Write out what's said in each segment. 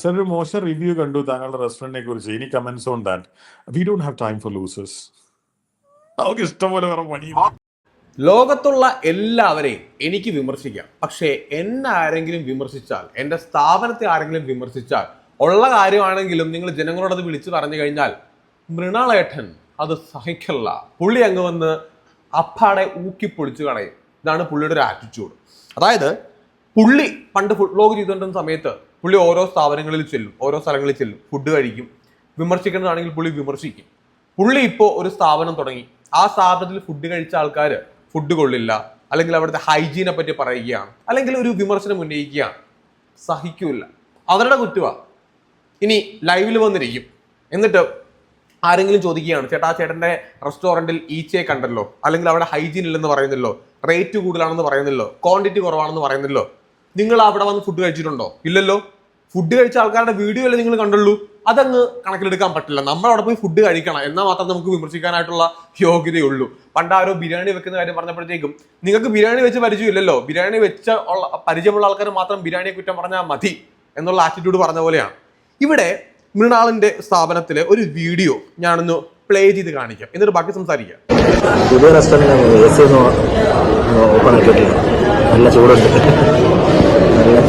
Sir ഒരു മോശം review കണ്ടു താങ്കളുടെ റെസ്റ്റോറന്റിനെ കുറിച്ച്. ഇനി comments on that we don't have time for losers അവർക്ക് ഇഷ്ടംപോലെ വേറെ പണി ലോകത്തുള്ള എല്ലാവരെയും എനിക്ക് വിമർശിക്കാം. പക്ഷേ എന്നെ ആരെങ്കിലും വിമർശിച്ചാൽ എന്റെ സ്ഥാപനത്തെ ആരെങ്കിലും വിമർശിച്ചാൽ ഉള്ള കാര്യമാണെങ്കിലും നിങ്ങൾ ജനങ്ങളോടത് വിളിച്ചു പറഞ്ഞു കഴിഞ്ഞാൽ മൃണാളേട്ടൻ അത് സഹിക്കല്ല. പുള്ളി അങ്ങ് വന്ന് അപ്പാടെ ഊക്കി പൊളിച്ചു കളയും. ഇതാണ് പുള്ളിയുടെ ഒരു ആറ്റിറ്റ്യൂഡ് അതായത് പുള്ളി പണ്ട് ഫുഡ് ബ്ലോഗ് ചെയ്തുകൊണ്ടിരുന്ന സമയത്ത് പുള്ളി ഓരോ സ്ഥാപനങ്ങളിൽ ചെല്ലും ഓരോ സ്ഥലങ്ങളിൽ ചെല്ലും ഫുഡ് കഴിക്കും വിമർശിക്കേണ്ടതാണെങ്കിൽ പുള്ളി വിമർശിക്കും. പുള്ളി ഇപ്പോൾ ഒരു സ്ഥാപനം തുടങ്ങി. ആ സ്ഥാപനത്തിൽ ഫുഡ് കഴിച്ച ആൾക്കാർ ഫുഡ് കൊള്ളില്ല അല്ലെങ്കിൽ അവിടുത്തെ ഹൈജീനെ പറ്റി പറയുകയാണ് അല്ലെങ്കിൽ ഒരു വിമർശനം ഉന്നയിക്കുകയാണ്. സഹിക്കൂല. അവരുടെ കുറ്റമാണ് ഇനി ലൈവിൽ വന്നിരിക്കും. എന്നിട്ട് ആരെങ്കിലും ചോദിക്കുകയാണ് ചേട്ടാ ചേട്ടന്റെ റെസ്റ്റോറന്റിൽ ഈച്ചയെ കണ്ടല്ലോ? അല്ലെങ്കിൽ അവിടെ ഹൈജീൻ ഇല്ലെന്ന് പറയുന്നല്ലോ? റേറ്റ് കൂടുതലാണെന്ന് പറയുന്നല്ലോ? ക്വാണ്ടിറ്റി കുറവാണെന്ന് പറയുന്നല്ലോ? നിങ്ങൾ അവിടെ വന്ന് ഫുഡ് കഴിച്ചിട്ടുണ്ടോ? ഇല്ലല്ലോ. ഫുഡ് കഴിച്ച ആൾക്കാരുടെ വീഡിയോ അല്ലേ നിങ്ങൾ കണ്ടുള്ളൂ. അതങ്ങ് കണക്കിലെടുക്കാൻ പറ്റില്ല. നമ്മൾ അവിടെ പോയി ഫുഡ് കഴിക്കണം. എന്നാൽ മാത്രം നമുക്ക് വിമർശിക്കാനായിട്ടുള്ള യോഗ്യതയുള്ളൂ. പണ്ട് ആരോ ബിരിയാണി വെക്കുന്ന കാര്യം പറഞ്ഞപ്പോഴത്തേക്കും നിങ്ങൾക്ക് ബിരിയാണി വെച്ച് പരിചയമില്ലല്ലോ ബിരിയാണി വെച്ച ഉള്ള പരിചയമുള്ള ആൾക്കാർ മാത്രം ബിരിയാണിയെ കുറ്റം പറഞ്ഞാൽ മതി എന്നുള്ള ആറ്റിറ്റ്യൂഡ് പറഞ്ഞ പോലെയാണ്. ഇവിടെ മൃണാളിന്റെ സ്ഥാപനത്തിലെ ഒരു വീഡിയോ ഞാനൊന്ന് പ്ലേ ചെയ്ത് കാണിക്കാം. എന്നിട്ട് ബാക്കി സംസാരിക്കാം. പുതിയ റെസ്റ്റോറന്റ് ഓപ്പൺ ആക്കിയിട്ടില്ല. നല്ല ചൂടുണ്ട്.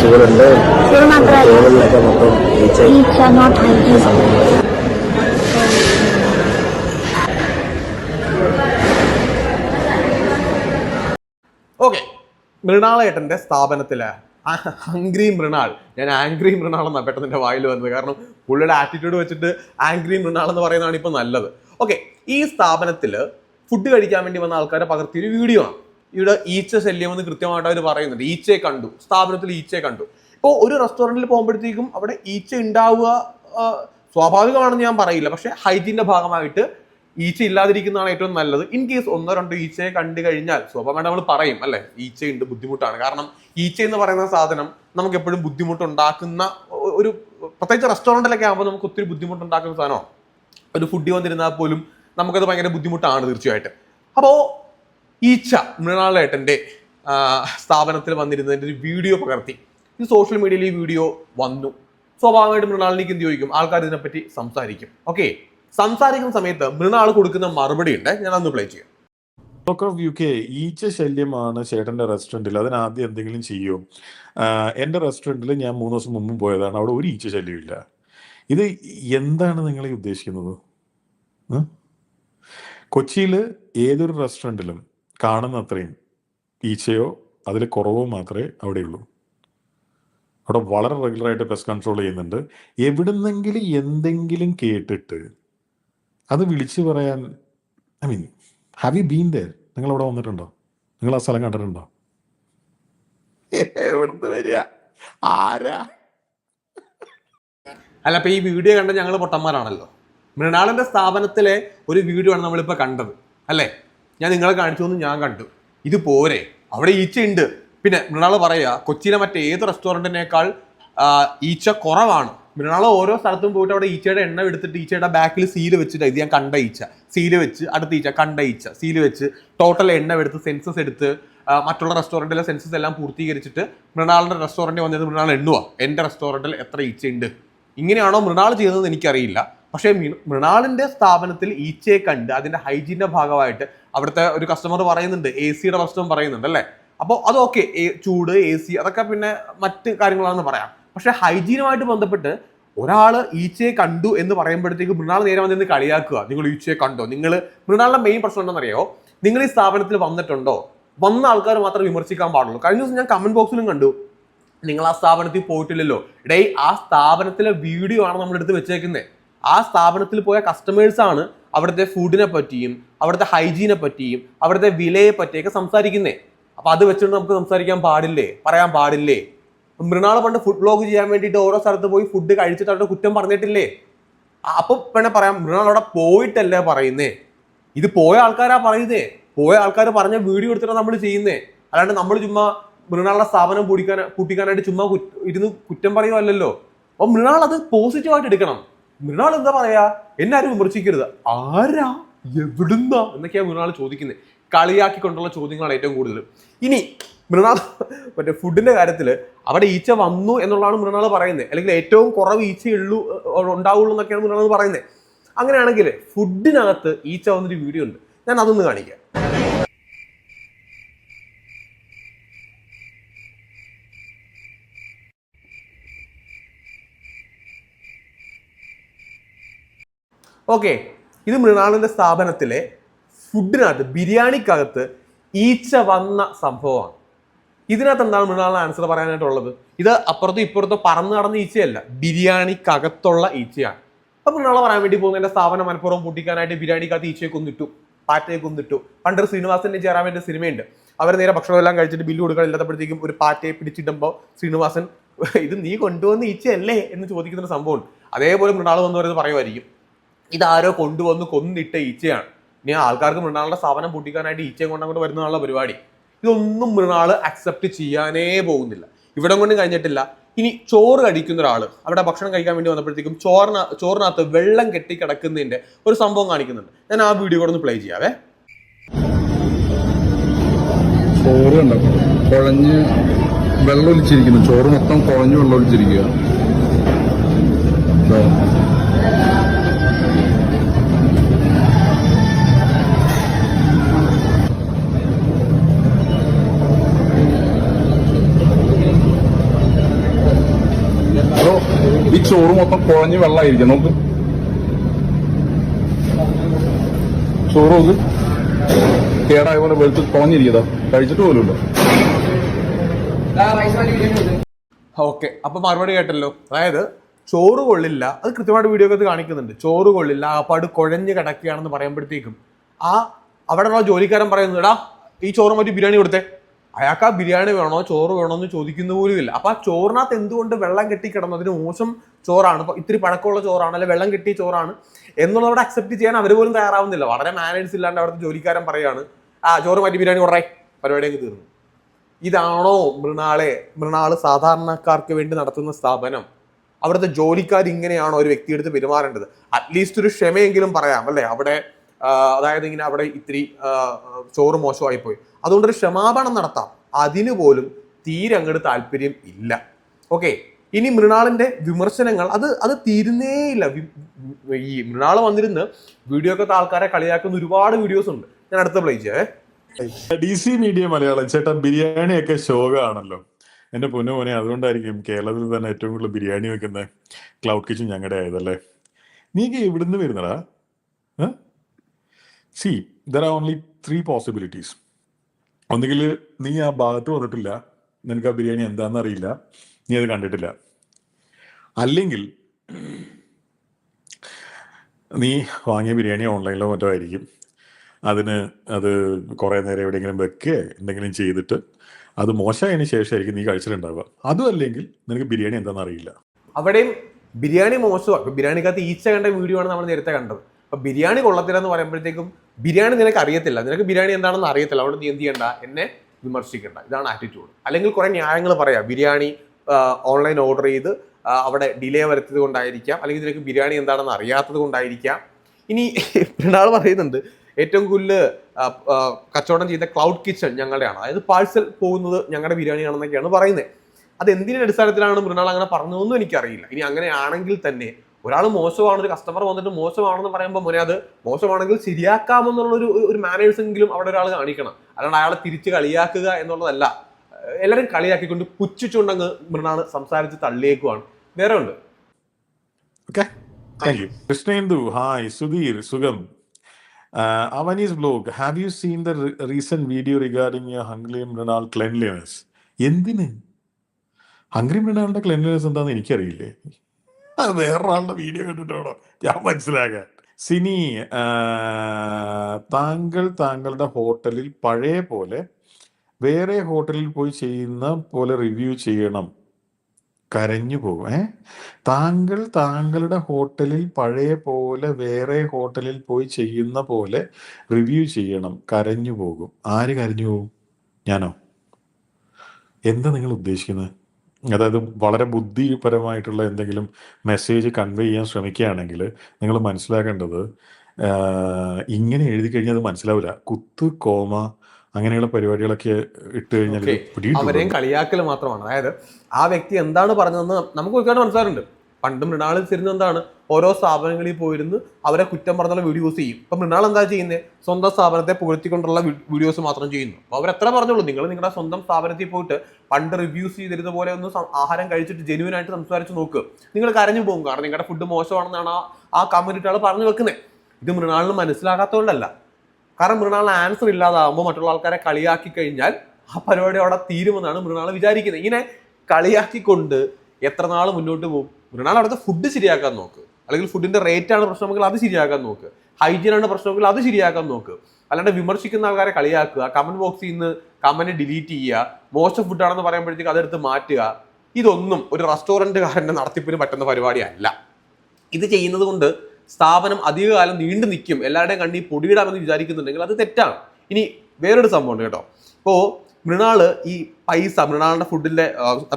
ചൂടുണ്ട്. ചൂടിലൊക്കെ മൊത്തം ഓക്കെ. മൃണാളേട്ടന്റെ സ്ഥാപനത്തിൽ ആംഗ്രി മൃണാൾ. ഞാൻ ആംഗ്രി മൃണാൾ എന്നാണ് പെട്ടെന്ന് എന്റെ വായിൽ വന്നത്. കാരണം പുള്ളിയുടെ ആറ്റിറ്റ്യൂഡ് വെച്ചിട്ട് ആംഗ്രി മൃണാൾ എന്ന് പറയുന്നതാണ് ഇപ്പം നല്ലത്. ഓക്കെ. ഈ സ്ഥാപനത്തിൽ ഫുഡ് കഴിക്കാൻ വേണ്ടി വന്ന ആൾക്കാരെ പകർത്തിയൊരു വീഡിയോ ആണ്. ഇവിടെ ഈച്ച ശല്യം എന്ന് കൃത്യമായിട്ട് അവർ പറയുന്നുണ്ട്. ഈച്ചയെ കണ്ടു. സ്ഥാപനത്തിൽ ഈച്ചയെ കണ്ടു. ഇപ്പോൾ ഒരു റെസ്റ്റോറന്റിൽ പോകുമ്പോഴത്തേക്കും അവിടെ ഈച്ച ഉണ്ടാവുക സ്വാഭാവികമാണെന്ന് ഞാൻ പറയില്ല. പക്ഷേ ഹൈജീന്റെ ഭാഗമായിട്ട് ഈച്ച ഇല്ലാതിരിക്കുന്നതാണ് ഏറ്റവും നല്ലത്. ഇൻ കേസ് ഒന്നോ രണ്ടോ ഈച്ചയെ കണ്ടു കഴിഞ്ഞാൽ സ്വാഭാവികമായിട്ട് നമ്മൾ പറയും അല്ലേ? ഈച്ചയുണ്ട് ബുദ്ധിമുട്ടാണ്. കാരണം ഈച്ച എന്ന് പറയുന്ന സാധനം നമുക്ക് എപ്പോഴും ബുദ്ധിമുട്ടുണ്ടാക്കുന്ന ഒരു പ്രത്യേകിച്ച് റെസ്റ്റോറന്റിലൊക്കെ ആകുമ്പോൾ നമുക്ക് ഒത്തിരി ബുദ്ധിമുട്ടുണ്ടാക്കുന്ന സാധനമാണ്? ഒരു ഫുഡ് വന്നിരുന്നാൽ പോലും നമുക്കത് ഭയങ്കര ബുദ്ധിമുട്ടാണ് തീർച്ചയായിട്ടും. അപ്പോൾ ഈച്ച മൃണാളേട്ടന്റെ സ്ഥാപനത്തിൽ വന്നിരുന്നതിന്റെ ഒരു വീഡിയോ പകർത്തി. ഇത് സോഷ്യൽ മീഡിയയിൽ ഈ വീഡിയോ വന്നു. സ്വാഭാവികമായിട്ട് മൃണാളിനിക്ക് എന്ത് ചോദിക്കും? ആൾക്കാർ ഇതിനെപ്പറ്റി സംസാരിക്കും. ഓക്കെ സംസാരിക്കുന്ന സമയത്ത് മൃണാൾ കൊടുക്കുന്ന മറുപടി ഉണ്ട്. ഞാൻ അന്ന് പ്ലേ ചെയ്യാം ഓഫ് യു കെ ഈച്ച ശല്യമാണ് ചേട്ടന്റെ റെസ്റ്റോറന്റിൽ അതിനാദ്യം എന്തെങ്കിലും ചെയ്യും? എന്റെ റെസ്റ്റോറന്റിൽ ഞാൻ മൂന്ന് ദിവസം മുമ്പ് പോയതാണ്. അവിടെ ഒരു ഈച്ച ശല്യമില്ല ഇത് എന്താണ് നിങ്ങൾ ഉദ്ദേശിക്കുന്നത്? കൊച്ചിയിൽ ഏതൊരു റെസ്റ്റോറന്റിലും കാണുന്ന അത്രയും ഈച്ചയോ അതിൽ കുറവോ മാത്രമേ അവിടെയുള്ളൂ. അവിടെ വളരെ റെഗുലറായിട്ട് പെസ്റ്റ് കൺട്രോൾ ചെയ്യുന്നുണ്ട്. എവിടുന്നെങ്കിലും എന്തെങ്കിലും കേട്ടിട്ട് അത് വിളിച്ചു പറയാൻ I mean have you been there നിങ്ങൾ അവിടെ വന്നിട്ടുണ്ടോ? നിങ്ങൾ ആ സ്ഥലം കണ്ടിട്ടുണ്ടോ? ആരാ? അല്ല അപ്പൊ ഈ വീഡിയോ കണ്ട ഞങ്ങൾ പൊട്ടന്മാരാണല്ലോ. മൃണാളിന്റെ സ്ഥാപനത്തിലെ ഒരു വീഡിയോ ആണ് നമ്മളിപ്പോ കണ്ടത്. അല്ലേ? ഞാൻ നിങ്ങളെ കാണിച്ചു ഞാൻ കണ്ടു. ഇത് പോരെ. അവിടെ ഈച്ച ഉണ്ട് പിന്നെ മൃണാൾ പറയുക കൊച്ചിയിലെ മറ്റേ ഏത് റെസ്റ്റോറന്റിനേക്കാൾ ഈച്ച കുറവാണ്. മൃണാൾ ഓരോ സ്ഥലത്തും പോയിട്ട് അവിടെ ഈച്ചയുടെ എണ്ണ എടുത്തിട്ട് ഈച്ചയുടെ ബാക്കിൽ സീൽ വെച്ചിട്ട്. ഇത് ഞാൻ കണ്ട ഈച്ച. സീൽ വെച്ച് അടുത്ത ഈച്ച കണ്ട ഈച്ച. സീൽ വെച്ച് ടോട്ടൽ എണ്ണ എടുത്ത് സെൻസസ് എടുത്ത് മറ്റുള്ള റെസ്റ്റോറന്റിലെ സെൻസസ് എല്ലാം പൂർത്തീകരിച്ചിട്ട് മൃണാളിന്റെ റെസ്റ്റോറന്റിൽ വന്നത് മൃണാൾ എണ്ണുക എന്റെ റെസ്റ്റോറന്റിൽ എത്ര ഈച്ചയുണ്ട്. ഇങ്ങനെയാണോ മൃണാൾ ചെയ്തതെന്ന് എനിക്കറിയില്ല. പക്ഷേ മൃണാളിന്റെ സ്ഥാപനത്തിൽ ഈച്ചയെ കണ്ട് അതിന്റെ ഹൈജീന്റെ ഭാഗമായിട്ട് അവിടുത്തെ ഒരു കസ്റ്റമർ പറയുന്നുണ്ട് എ സിയുടെ പ്രശ്നം പറയുന്നുണ്ട് അല്ലേ? അപ്പോൾ അതൊക്കെ ചൂട് എ സി അതൊക്കെ പിന്നെ മറ്റ് കാര്യങ്ങളാണെന്ന് പറയാം. പക്ഷെ ഹൈജീനുമായിട്ട് ബന്ധപ്പെട്ട് ഒരാൾ ഈച്ചയെ കണ്ടു എന്ന് പറയുമ്പോഴത്തേക്ക് മൃണാൾ നേരെ വന്നിരുന്ന് കളിയാക്കുക. നിങ്ങൾ ഈച്ചയെ കണ്ടോ? നിങ്ങൾ മൃണാളിന്റെ മെയിൻ പ്രശ്നം എന്താണെന്നറിയോ? നിങ്ങൾ ഈ സ്ഥാപനത്തിൽ വന്നിട്ടുണ്ടോ? വന്ന ആൾക്കാർ മാത്രം വിമർശിക്കാൻ പാടുള്ളൂ. കഴിഞ്ഞ ദിവസം ഞാൻ കമന്റ് ബോക്സിലും കണ്ടു. നിങ്ങൾ ആ സ്ഥാപനത്തിൽ പോയിട്ടില്ലല്ലോ. ഡേ ആ സ്ഥാപനത്തിലെ വീഡിയോ ആണ് നമ്മൾ എടുത്ത് വെച്ചേക്കുന്നത് ആ സ്ഥാപനത്തിൽ പോയ കസ്റ്റമേഴ്സാണ് അവിടുത്തെ ഫുഡിനെ പറ്റിയും അവിടുത്തെ ഹൈജീനെ പറ്റിയും അവിടുത്തെ വിലയെ പറ്റിയൊക്കെ സംസാരിക്കുന്നേ. അപ്പം അത് വെച്ചുകൊണ്ട് നമുക്ക് സംസാരിക്കാൻ പാടില്ലേ? പറയാൻ പാടില്ലേ? മൃണാൾ പണ്ട് ഫുഡ് ബ്ലോഗ് ചെയ്യാൻ വേണ്ടിയിട്ട് ഓരോ സ്ഥലത്ത് പോയി ഫുഡ് കഴിച്ചിട്ട് അവരുടെ കുറ്റം പറഞ്ഞിട്ടില്ലേ? അപ്പോൾ അപ്പൊ വേണേ പറയാം മൃണാൾ അവിടെ പോയിട്ടല്ലേ പറയുന്നേ? ഇത് പോയ ആൾക്കാരാ പറയുന്നേ. പോയ ആൾക്കാർ പറഞ്ഞ വീഡിയോ എടുത്തിട്ടാണ് നമ്മൾ ചെയ്യുന്നേ. അല്ലാണ്ട് നമ്മൾ ചുമ്മാ മൃണാളുടെ സ്ഥാപനം പൂടിക്കാൻ പൂട്ടിക്കാനായിട്ട് ചുമ്മാ ഇരുന്ന് കുറ്റം പറയുമല്ലോ അപ്പൊ മൃണാൾ അത് പോസിറ്റീവായിട്ട് എടുക്കണം. മൃണാൾ എന്താ പറയാ? എന്നാരും വിമർശിക്കരുത്. ആരാ? എവിടുന്നാ? എന്നൊക്കെയാണ് മൃണാൾ ചോദിക്കുന്നത് കളിയാക്കിക്കൊണ്ടുള്ള ചോദ്യങ്ങളാണ് ഏറ്റവും കൂടുതൽ. ഇനി മൃണാൾ മറ്റേ ഫുഡിന്റെ കാര്യത്തിൽ അവിടെ ഈച്ച വന്നു എന്നുള്ളതാണ് മൃണാൾ പറയുന്നത് അല്ലെങ്കിൽ ഏറ്റവും കുറവ് ഈച്ചയുള്ളൂ ഉണ്ടാവുള്ളൂ എന്നൊക്കെയാണ് മൃണാൾ പറയുന്നത് അങ്ങനെയാണെങ്കിൽ ഫുഡിനകത്ത് ഈച്ച വന്നൊരു വീഡിയോ ഉണ്ട്. ഞാൻ അതൊന്ന് കാണിക്കാം. ഓക്കെ ഇത് മൃണാളിന്റെ സ്ഥാപനത്തിലെ ഫുഡിനകത്ത് ബിരിയാണിക്കകത്ത് ഈച്ച വന്ന സംഭവമാണ്. ഇതിനകത്ത് എന്താണ് മൃണാളിന് ആൻസർ പറയാനായിട്ടുള്ളത്? ഇത് അപ്പുറത്തും ഇപ്പുറത്തും പറന്ന് നടന്ന ഈച്ചയല്ല ബിരിയാണിക്കകത്തുള്ള ഈച്ചയാണ്. അപ്പം മൃണാളെ പറയാൻ വേണ്ടി പോകുന്ന എന്റെ സ്ഥാപനം മനഃപൂർവം പൊട്ടിക്കാനായിട്ട് ബിരിയാണിക്കകത്ത് ഈച്ചയെ കൊന്നിട്ടു പാറ്റയെ കൊന്നിട്ടു പണ്ടൊരു ചേരാൻ വേണ്ടി സിനിമയുണ്ട്. അവർ നേരെ ഭക്ഷണമെല്ലാം കഴിച്ചിട്ട് ബില്ല് കൊടുക്കാൻ ഇല്ലാത്തപ്പോഴത്തേക്കും ഒരു പാറ്റയെ പിടിച്ചിടുമ്പോൾ ശ്രീനിവാസൻ ഇത് നീ കൊണ്ടുവന്ന ഈച്ചയല്ലേ? എന്ന് ചോദിക്കുന്ന സംഭവമുണ്ട്. അതേപോലെ മൃണാൾ വന്നവരത് പറയുമായിരിക്കും ഇതാരോ കൊണ്ടുവന്ന് കൊന്നിട്ട ഈച്ചയാണ്. ഇനി ആൾക്കാർക്ക് മൃണാളുടെ സ്ഥാപനം പൊട്ടിക്കാനായിട്ട് ഈച്ചയും കൊണ്ടങ്ങോട്ട് വരുന്നതാണുള്ള പരിപാടി. ഇതൊന്നും മൃണാൾ അക്സെപ്റ്റ് ചെയ്യാനേ പോകുന്നില്ല. ഇവിടം കൊണ്ടും കഴിഞ്ഞിട്ടില്ല. ഇനി ചോറ് കഴിക്കുന്ന ഒരാൾ അവിടെ ഭക്ഷണം കഴിക്കാൻ വേണ്ടി വന്നപ്പോഴത്തേക്കും ചോറിന ചോറിനകത്ത് വെള്ളം കെട്ടി കിടക്കുന്നതിന്റെ ഒരു സംഭവം കാണിക്കുന്നുണ്ട്. ഞാൻ ആ വീഡിയോ കൂടെ ഒന്ന് പ്ലേ ചെയ്യാവേ. ചോറ് കണ്ടോ? കുഴഞ്ഞ് വെള്ളം ഒലിച്ചിരിക്കുന്നു ചോറ് മൊത്തം കുഴഞ്ഞ് വെള്ളം ഒലിച്ചിരിക്കുക ഈ ചോറ് മൊത്തം കുഴഞ്ഞ് വെള്ളമായിരിക്കും. നോക്ക്. ചോറ് നോക്ക്. കേടായ പോലെ വെളുത്ത് കുഴഞ്ഞിരിക്കതാ കഴിച്ചിട്ട് പോലുമില്ല. ഓക്കെ അപ്പൊ മറുപടി കേട്ടല്ലോ. അതായത് ചോറ് കൊള്ളില്ല. അത് കൃത്യമായിട്ട് വീഡിയോ ഒക്കെ കാണിക്കുന്നുണ്ട്. ചോറ് കൊള്ളില്ല ആ പാട് കുഴഞ്ഞ് കിടക്കുകയാണെന്ന് പറയുമ്പോഴത്തേക്കും ആ അവിടെ ഉള്ള ജോലിക്കാരൻ പറയുന്നു ഈ ചോറ് മറ്റു ബിരിയാണി കൊടുത്തേ. അയാൾക്ക് ആ ബിരിയാണി വേണോ ചോറ് വേണോ എന്ന് ചോദിക്കുന്ന പോലും ഇല്ല. അപ്പൊ ആ ചോറിനകത്ത് എന്തുകൊണ്ട് വെള്ളം കെട്ടി കിടന്നു അതിന് മോശം ചോറാണ്? ഇപ്പൊ ഇത്തിരി പഴക്കമുള്ള ചോറാണ് അല്ലെ വെള്ളം കെട്ടിയ ചോറാണ് എന്നുള്ളവിടെ അക്സെപ്റ്റ് ചെയ്യാൻ അവർ പോലും തയ്യാറാവുന്നില്ല. വളരെ മാനേഴ്സ് ഇല്ലാണ്ട് അവിടുത്തെ ജോലിക്കാരൻ പറയാണ് ആ ചോറ് മാറ്റി ബിരിയാണി കൊടേ പരിപാടി അങ്ങ് തീർന്നു. ഇതാണോ മൃണാളെ മൃണാൾ സാധാരണക്കാർക്ക് വേണ്ടി നടത്തുന്ന സ്ഥാപനം? അവിടുത്തെ ജോലിക്കാർ ഇങ്ങനെയാണോ ഒരു വ്യക്തിയെടുത്ത് പെരുമാറേണ്ടത്? അറ്റ്ലീസ്റ്റ് ഒരു ക്ഷമയെങ്കിലും പറയാം അല്ലേ? അവിടെ അതായത് ഇങ്ങനെ അവിടെ ഇത്തിരി ചോറ് മോശമായി പോയി അതുകൊണ്ട് ഒരു ക്ഷമാപണം നടത്താം. അതിനു പോലും തീരെ അങ്ങോട്ട് താല്പര്യം ഇല്ല. ഓക്കെ. ഇനി മൃണാളിന്റെ വിമർശനങ്ങൾ അത് അത് തീരുന്നേ ഇല്ല ഈ മൃണാൾ വന്നിരുന്ന് വീഡിയോ ഒക്കെ ആൾക്കാരെ കളിയാക്കുന്ന ഒരുപാട് വീഡിയോസ് ഉണ്ട്. ഞാൻ അടുത്ത പ്ലേ ചെയ്യാ ഡി സി മീഡിയ മലയാളം ചേട്ടാ ബിരിയാണി ഒക്കെ ശോകാണല്ലോ. എന്റെ പൊന്നു മോനെ അതുകൊണ്ടായിരിക്കും കേരളത്തിൽ തന്നെ ഏറ്റവും കൂടുതൽ ബിരിയാണി വെക്കുന്ന ക്ലൗഡ് കിച്ചൺ ഞങ്ങളുടെ ആയതല്ലേ? നീക്ക് ഇവിടുന്ന് വരുന്നടാ. See there are only three possibilities ഒന്നുകിൽ നീ ആ ഭാഗത്ത് വന്നിട്ടില്ല. നിനക്ക് ആ ബിരിയാണി എന്താണെന്ന് അറിയില്ല. നീ അത് കണ്ടിട്ടില്ല. അല്ലെങ്കിൽ നീ വാങ്ങിയ ബിരിയാണി ഓൺലൈനിലോ മറ്റോ ആയിരിക്കും. അതിന് അത് കുറേ നേരം എവിടെയെങ്കിലും വെക്കുക എന്തെങ്കിലും ചെയ്തിട്ട് അത് മോശമായതിന് ശേഷമായിരിക്കും നീ കഴിച്ചിട്ടുണ്ടാവുക. അതും അല്ലെങ്കിൽ നിനക്ക് ബിരിയാണി എന്താണെന്ന് അറിയില്ല. അവിടെയും ബിരിയാണി മോശമാണ് ബിരിയാണിക്കകത്ത് ഈച്ച കണ്ട വീഡിയോ ആണ് നമ്മൾ നേരത്തെ കണ്ടത്. അപ്പൊ ബിരിയാണി കൊള്ളത്തില്ല എന്ന് പറയുമ്പോഴത്തേക്കും ബിരിയാണി നിനക്ക് അറിയത്തില്ല. നിനക്ക് ബിരിയാണി എന്താണെന്ന് അറിയത്തില്ല. അവിടെ നീ എന്ത് ചെയ്യണ്ട? എന്നെ വിമർശിക്കേണ്ട. ഇതാണ് ആറ്റിറ്റ്യൂഡ് അല്ലെങ്കിൽ കുറേ ന്യായങ്ങൾ പറയാം. ബിരിയാണി ഓൺലൈൻ ഓർഡർ ചെയ്ത് അവിടെ ഡിലേ വരുത്തിയത് കൊണ്ടായിരിക്കാം. അല്ലെങ്കിൽ നിനക്ക് ബിരിയാണി എന്താണെന്ന് അറിയാത്തത് കൊണ്ടായിരിക്കാം. ഇനി രണ്ടാൾ പറയുന്നുണ്ട് ഏറ്റവും കൂടുതൽ കച്ചവടം ചെയ്ത ക്ലൗഡ് കിച്ചൺ ഞങ്ങളുടെയാണ്. അതായത് പാഴ്സൽ പോകുന്നത് ഞങ്ങളുടെ ബിരിയാണിയാണെന്നൊക്കെയാണ് പറയുന്നത്. അത് എന്തിന്റെ അടിസ്ഥാനത്തിലാണ് മൃണാൾ അങ്ങനെ പറഞ്ഞതെന്നും എനിക്കറിയില്ല. ഇനി അങ്ങനെയാണെങ്കിൽ തന്നെ ഒരാൾ മോശമാണ് ഒരു കസ്റ്റമർ വന്നിട്ട് മോശമാണെന്ന് പറയുമ്പോൾ മുന്നേ അത് മോശമാണെങ്കിൽ ശരിയാക്കാമെന്നുള്ള ഒരു ഒരു മാനേഴ്സ് എങ്കിലും അവിടെ ഒരാൾ കാണിക്കണം. അല്ലാണ്ട് അയാളെ തിരിച്ച് കളിയാക്കുക എന്നുള്ളതല്ല. എല്ലാവരും കളിയാക്കിക്കൊണ്ട് പുച്ഛിച്ചുകൊണ്ടങ്ങ് മൃണാൾ സംസാരിച്ച് തള്ളിയേക്കുവാണ്. വേറെ ഉണ്ട്? Okay thank you Krishnendu hi Sudheer സുഖം Avani's blog have you seen the recent video regarding hungry Mrinal cleanliness എന്തിന്? ഹംഗ്രി മൃണാളിന്റെ ക്ലെൻലിനെസ് എന്താണെന്ന് എനിക്കറിയില്ലേ. അത് വേറൊരാളുടെ വീഡിയോ കണ്ടിട്ടാണോ? ഞാൻ മനസ്സിലാകാൻ സിനി താങ്കൾ താങ്കളുടെ ഹോട്ടലിൽ പഴയ പോലെ വേറെ ഹോട്ടലിൽ പോയി ചെയ്യുന്ന പോലെ റിവ്യൂ ചെയ്യണം. കരഞ്ഞു പോകും. ഏ? താങ്കൾ താങ്കളുടെ ഹോട്ടലിൽ പഴയ പോലെ വേറെ ഹോട്ടലിൽ പോയി ചെയ്യുന്ന പോലെ റിവ്യൂ ചെയ്യണം. കരഞ്ഞു പോകും. ആര് കരഞ്ഞു പോകും? ഞാനോ? എന്താ നിങ്ങൾ ഉദ്ദേശിക്കുന്നത്? അതായത് വളരെ ബുദ്ധിപരമായിട്ടുള്ള എന്തെങ്കിലും മെസ്സേജ് കൺവേ ചെയ്യാൻ ശ്രമിക്കുകയാണെങ്കിൽ നിങ്ങൾ മനസ്സിലാക്കേണ്ടത് ഇങ്ങനെ എഴുതി കഴിഞ്ഞാൽ അത് മനസ്സിലാവില്ല. കുത്ത് കോമ അങ്ങനെയുള്ള പരിപാടികളൊക്കെ ഇട്ട് കഴിഞ്ഞാൽ അവരെയും കളിയാക്കൽ മാത്രമാണ്. അതായത് ആ വ്യക്തി എന്താണ് പറഞ്ഞതെന്ന് നമുക്ക് ഒരുപാട് മനസ്സിലാറുണ്ട് പണ്ട് മൃണാൾ എന്താണ്? ഓരോ സ്ഥാപനങ്ങളിൽ പോയിരുന്ന് അവരെ കുറ്റം പറഞ്ഞുള്ള വീഡിയോസ് ചെയ്യും. അപ്പൊ മൃണാൾ എന്താ ചെയ്യുന്നത് സ്വന്തം സ്ഥാപനത്തെ പുകഴ്ത്തിക്കൊണ്ടുള്ള വീഡിയോസ് മാത്രം ചെയ്യുന്നു. അപ്പൊ അവരെത്ര എത്ര പറഞ്ഞോളൂ നിങ്ങൾ നിങ്ങളുടെ സ്വന്തം സ്ഥാപനത്തിൽ പോയിട്ട് പണ്ട് റിവ്യൂസ് ചെയ്തിരുന്ന പോലെ ഒന്ന് ആഹാരം കഴിച്ചിട്ട് ജെന്യൂൻ ആയിട്ട് സംസാരിച്ച് നോക്ക്. നിങ്ങൾ കരഞ്ഞു പോകും. കാരണം നിങ്ങളുടെ ഫുഡ് മോശമാണെന്നാണ് ആ ആ ആൾ പറഞ്ഞു വെക്കുന്നത് ഇത് മൃണാളിന് മനസ്സിലാകാത്തതുകൊണ്ടല്ല. കാരണം മൃണാളിന് ആൻസർ ഇല്ലാതാകുമ്പോൾ മറ്റുള്ള ആൾക്കാരെ കളിയാക്കി കഴിഞ്ഞാൽ ആ പരിപാടി അവിടെ തീരുമെന്നാണ് മൃണാൾ വിചാരിക്കുന്നത്. ഇങ്ങനെ കളിയാക്കിക്കൊണ്ട് എത്ര നാൾ മുന്നോട്ട് പോകും? മൃണാൾ അവിടുത്തെ ഫുഡ് ശരിയാക്കാൻ നോക്ക്. അല്ലെങ്കിൽ ഫുഡിന്റെ റേറ്റ് ആണ് പ്രശ്നമെങ്കിൽ അത് ശരിയാക്കാൻ നോക്ക്. ഹൈജീൻ ആണ് പ്രശ്നമെങ്കിൽ അത് ശരിയാക്കാൻ നോക്ക്. അല്ലാണ്ട് വിമർശിക്കുന്ന ആൾക്കാരെ കളിയാക്കുക കമന്റ് ബോക്സിൽ നിന്ന് കമന്റ് ഡിലീറ്റ് ചെയ്യുക മോശം ഫുഡാണെന്ന് പറയുമ്പോഴത്തേക്ക് അതെടുത്ത് മാറ്റുക ഇതൊന്നും ഒരു റെസ്റ്റോറന്റുകാരന്റെ നടത്തിപ്പിന് പറ്റുന്ന പരിപാടിയല്ല ഇത് ചെയ്യുന്നത് കൊണ്ട് സ്ഥാപനം അധികകാലം നീണ്ടു നിൽക്കും. എല്ലാവരുടെയും കണ്ണി പൊടിയിടാമെന്ന് വിചാരിക്കുന്നുണ്ടെങ്കിൽ അത് തെറ്റാണ്. ഇനി വേറൊരു സംഭവമുണ്ട് കേട്ടോ. ഇപ്പോൾ മൃണാൾ ഈ പൈസ മൃണാളിന്റെ ഫുഡിന്റെ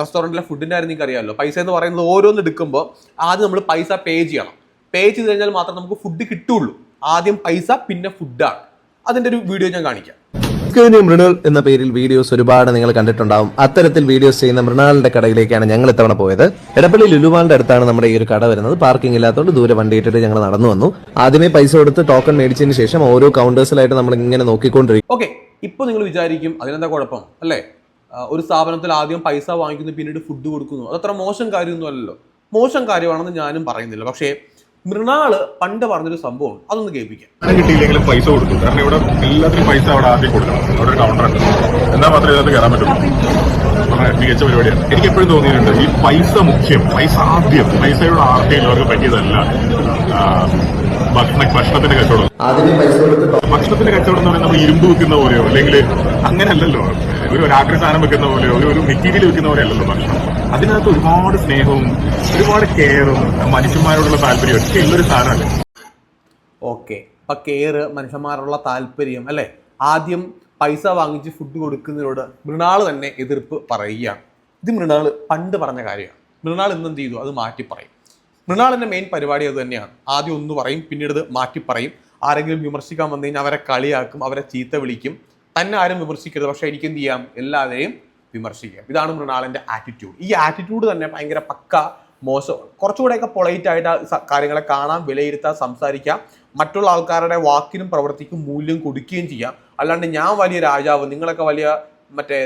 റെസ്റ്റോറന്റിലെ ഫുഡിന്റെ കാര്യം നിങ്ങൾക്ക് അറിയാമല്ലോ പൈസ എന്ന് പറയുന്നത് ഓരോന്ന് എടുക്കുമ്പോൾ ആദ്യം നമ്മൾ പൈസ പേ ചെയ്യണം. പേ ചെയ്ത് കഴിഞ്ഞാൽ മാത്രമേ നമുക്ക് ഫുഡ് കിട്ടുള്ളൂ. ആദ്യം പൈസ പിന്നെ ഫുഡാണ് അതിന്റെ ഒരു വീഡിയോ ഞാൻ കാണിക്കാം. സ്ക്രീനി മൃണൽ എന്ന പേരിൽ വീഡിയോസ് ഒരുപാട് നിങ്ങൾ കണ്ടിട്ടുണ്ടാവും. അത്തരത്തിൽ വീഡിയോസ് ചെയ്യുന്ന മൃണാളിന്റെ കടയിലേക്കാണ് ഞങ്ങൾ ഇത്തവണ പോയത്. എടപ്പള്ളി ലുലുവാളിന്റെ അടുത്താണ് നമ്മുടെ ഈ ഒരു കട വരുന്നത്. പാർക്കിംഗ് ഇല്ലാത്തതുകൊണ്ട് ദൂരെ വണ്ടി ഇട്ടിട്ട് ഞങ്ങൾ നടന്നു വന്നു. ആദ്യമേ പൈസ കൊടുത്ത് ടോക്കൺ മേടിച്ചതിന് ശേഷം ഓരോ കൗണ്ടേഴ്സിലായിട്ട് നമ്മൾ ഇങ്ങനെ നോക്കിക്കൊണ്ടിരിക്കും ഓക്കെ ഇപ്പൊ നിങ്ങൾ വിചാരിക്കും അതിനെന്താ കുഴപ്പം? അല്ലേ? ഒരു സ്ഥാപനത്തിൽ ആദ്യം പൈസ വാങ്ങിക്കുന്നു പിന്നീട് ഫുഡ് കൊടുക്കുന്നു. അതത്ര മോശം കാര്യമൊന്നും അല്ലല്ലോ. മോശം കാര്യമാണെന്ന് ഞാനും പറയുന്നില്ല. പക്ഷേ മൃണാൾ പണ്ട് പറഞ്ഞൊരു സംഭവം അതൊന്ന് കേൾപ്പിക്കാം. കിട്ടിയില്ലെങ്കിലും പൈസ കൊടുത്തു. കാരണം ഇവിടെ എല്ലാത്തിനും പൈസ അവിടെ ആദ്യം കൊടുക്കണം. അവിടെ കൗണ്ടർ ഉണ്ട്. എന്നാൽ മാത്രമേ ഇതിനകത്ത് കയറാൻ പറ്റുള്ളൂ? മികച്ച പരിപാടിയാണ്. എനിക്ക് എപ്പോഴും തോന്നിയിട്ടുണ്ട് ഈ പൈസ മുഖ്യം പൈസ ആദ്യം. പൈസയുടെ ആർത്തിയിൽ അവർക്ക് പറ്റിയതല്ല. ഭക്ഷണ ഭക്ഷണത്തിന്റെ കച്ചവടം. ഭക്ഷണത്തിന്റെ കച്ചവടം എന്ന് പറയുന്നത് നമ്മൾ ഇരുമ്പ് വെക്കുന്ന പോലെയോ അല്ലെങ്കിൽ അങ്ങനെയല്ലല്ലോ. ഒരു രാത്രി സാധനം വെക്കുന്ന പോലെയോ ഒരു ഒരു മെറ്റീരിയൽ വെക്കുന്ന പോലെ അല്ലല്ലോ ഭക്ഷണം. അതിനകത്ത് ഒരുപാട് സ്നേഹവും ഒരുപാട് കെയറും മനുഷ്യന്മാരോടുള്ള താല്പര്യവും ഒക്കെ ഉള്ളൊരു സാധനമല്ലേ? ഓക്കെ. അപ്പൊ കെയർ മനുഷ്യന്മാരുള്ള താല്പര്യം അല്ലെ? ആദ്യം പൈസ വാങ്ങിച്ച് ഫുഡ് കൊടുക്കുന്നതിനോട് മൃണാൾ തന്നെ എതിർപ്പ് പറയുകയാണ്. ഇത് മൃണാൾ പണ്ട് പറഞ്ഞ കാര്യമാണ്. മൃണാൾ ഇന്നെന്ത് ചെയ്തു? അത് മാറ്റി പറയും. മൃണാളിന്റെ മെയിൻ പരിപാടി അത് തന്നെയാണ്. ആദ്യം ഒന്ന് പറയും പിന്നീട് ഇത് മാറ്റി പറയും. ആരെങ്കിലും വിമർശിക്കാൻ വന്നു കഴിഞ്ഞാൽ അവരെ കളിയാക്കും അവരെ ചീത്ത വിളിക്കും. തന്നെ ആരും വിമർശിക്കരുത്. പക്ഷേ എനിക്ക് എന്ത് ചെയ്യാം? എല്ലാവരെയും വിമർശിക്കാം. ഇതാണ് മൃണാളിന്റെ ആറ്റിറ്റ്യൂഡ് ഈ ആറ്റിറ്റ്യൂഡ് തന്നെ ഭയങ്കര പക്ക മോശം കുറച്ചുകൂടെയൊക്കെ പൊളൈറ്റ് ആയിട്ട് കാര്യങ്ങളെ കാണാം വിലയിരുത്താം സംസാരിക്കാം. മറ്റുള്ള ആൾക്കാരുടെ വാക്കിനും പ്രവൃത്തിക്കും മൂല്യം കൊടുക്കുകയും ചെയ്യാം. അല്ലാണ്ട് ഞാൻ വലിയ രാജാവ് നിങ്ങളൊക്കെ വലിയ മറ്റേ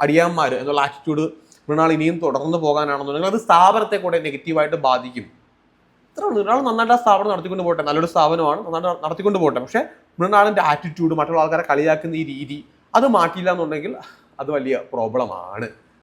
അടിയാന്മാർ എന്നുള്ള ആറ്റിറ്റ്യൂഡ് മൃണാൾ ഇനിയും തുടർന്ന് പോകാനാണെന്നുണ്ടെങ്കിൽ അത് സ്ഥാപനത്തെ കൂടെ നെഗറ്റീവായിട്ട് ബാധിക്കും. ഇത്ര ഒരാൾ നന്നായിട്ട് ആ സ്ഥാപനം നടത്തിക്കൊണ്ട് പോട്ടെ. നല്ലൊരു സ്ഥാപനമാണ്. നന്നായിട്ട് നടത്തിക്കൊണ്ട് പോട്ടെ. പക്ഷേ മൃണാളിന്റെ ആറ്റിറ്റ്യൂഡ് മറ്റുള്ള ആൾക്കാരെ കളിയാക്കുന്ന ഈ രീതി അത് മാറ്റിയില്ല എന്നുണ്ടെങ്കിൽ അത് വലിയ പ്രോബ്ലമാണ്